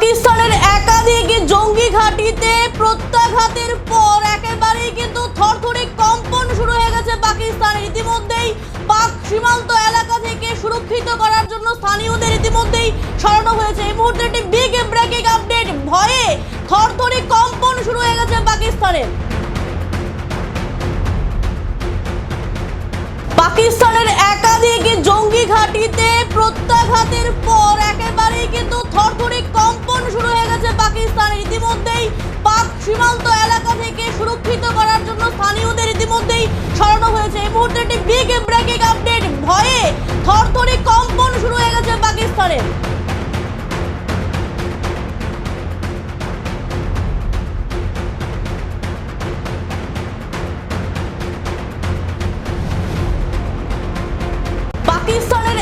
পাকিস্তানের একাধিক জঙ্গি ঘাঁটিতে প্রত্যাঘাতের পর একেবারেই কিন্তু থরথরে কম্পন শুরু হয়ে গেছে পাকিস্তান। ইতিমধ্যেই পাক সীমান্ত এলাকা থেকে সুরক্ষিত করার জন্য স্থানীয়দের ইতিমধ্যেই সরানো হয়েছে। এই মুহূর্তে একটি বিগ ব্রেকিং আপডেট ভয়ে থরথরে কম্পন শুরু হয়ে গেছে পাকিস্তানের। পাকিস্তানের একাধিক জঙ্গি ঘাঁটিতে প্রত্যাঘাতের পাকিস্তান ইতিমধ্যেই পাক সীমান্ত এলাকা থেকে সুরক্ষিত করার জন্য স্থানীয়দের ইতিমধ্যেই সরানো হয়েছে। এই মুহূর্তে একটি বিগ ব্রেকিং আপডেট ভয়ে থরথরে কম্পন শুরু হয়ে গেছে পাকিস্তানের। পাকিস্তানের